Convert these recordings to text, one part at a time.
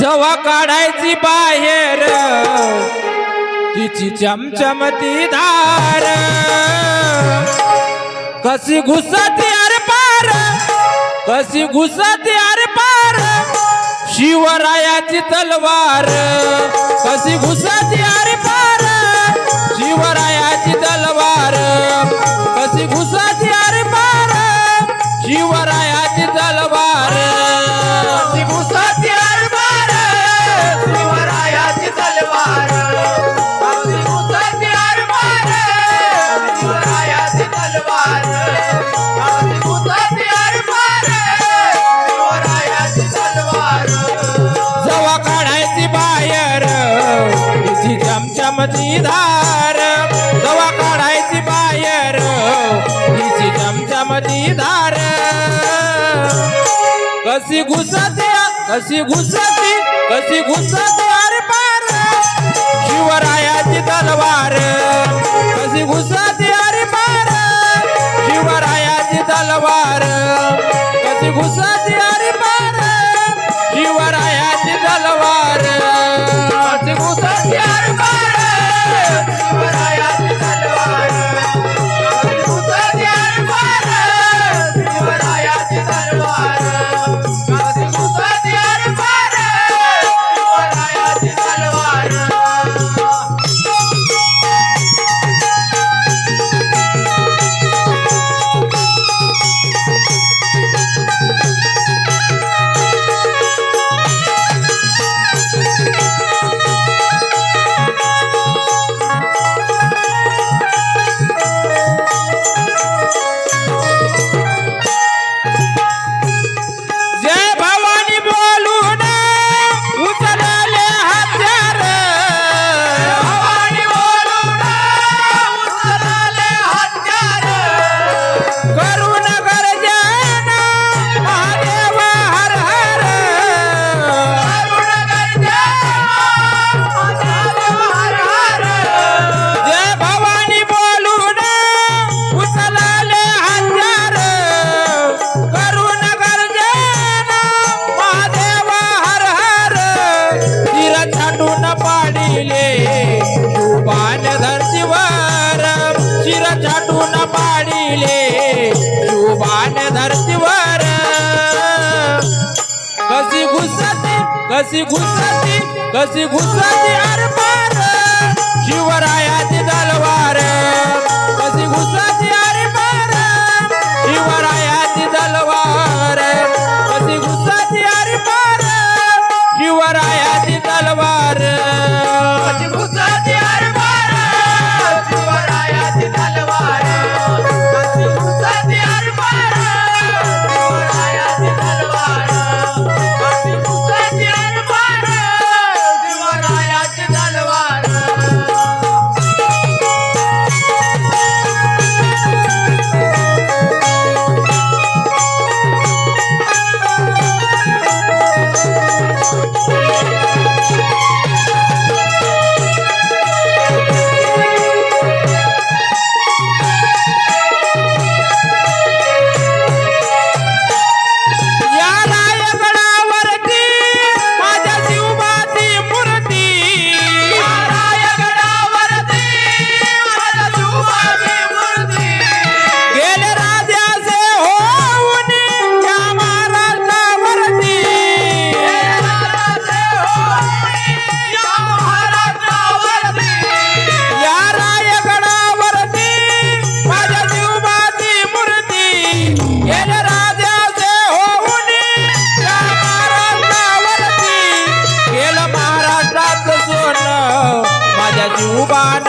जवा काढायची बाहेर तिची चमचमती धार. कशी घुसती अरे पार कशी घुसती अरे पार शिवरायाची तलवार. कशी घुसती अरे पार चमचमची धार दवा काढायची बाहेर तिची चमचमची धार. कशी घुसते कशी घुसते कशी घुसते अरे पार. शिवरायाची तलवार कशी घुसती कशी घुसती अरे पार शिवरायाची तलवार. कशी घुसती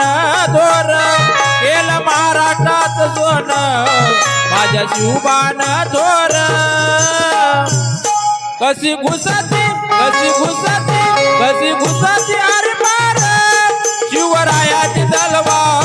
सोन धोर केलं माझ्या शिवबान झोर कशी घुसती कशी घुसती कशी घुसती अरे मार शिवरायाची तलवार.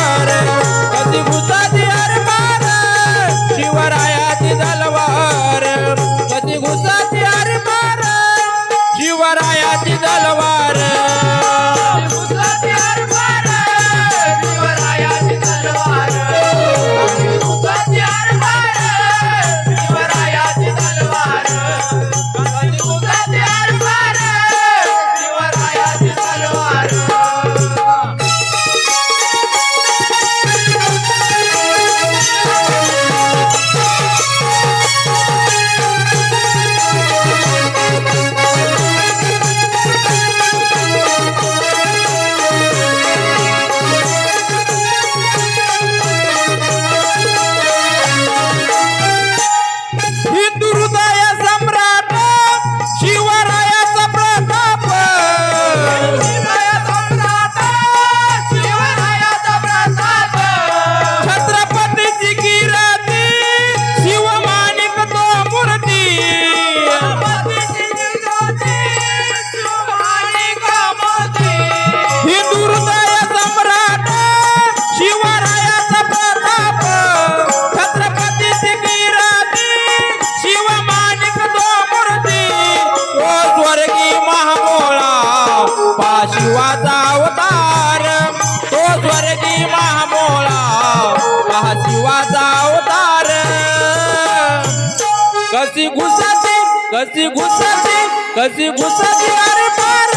कशी घुसाची कशी घुसाची कशी घुसाची अरे पार.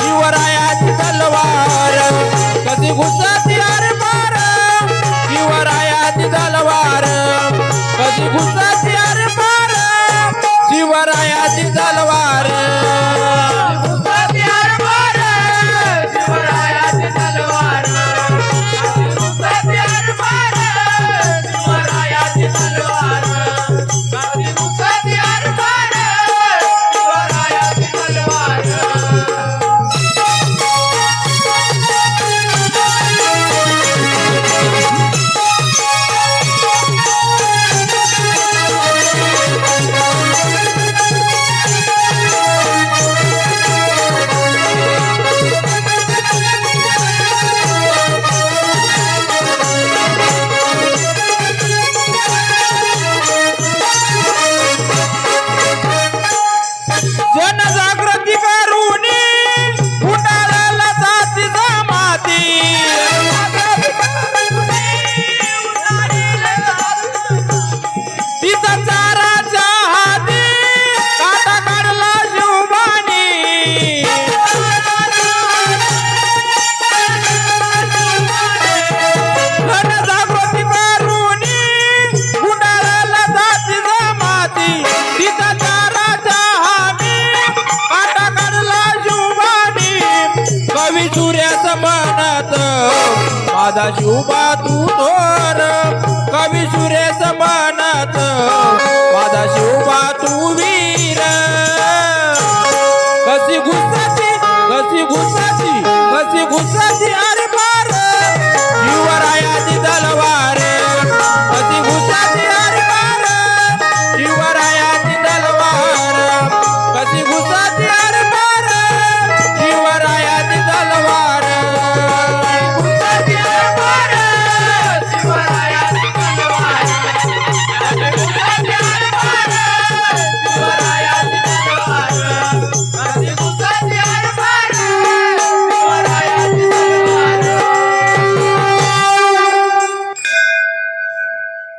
शिवरायाची तलवार. कशी घुसाची अरे पार. शिवरायाची तलवार. कशी घुसा माझा शिवबा तू तोर कवी सुरेश मनात माझा शिवबा तू वीर. कशी घुसाची कशी घुसाची कशी घुसाची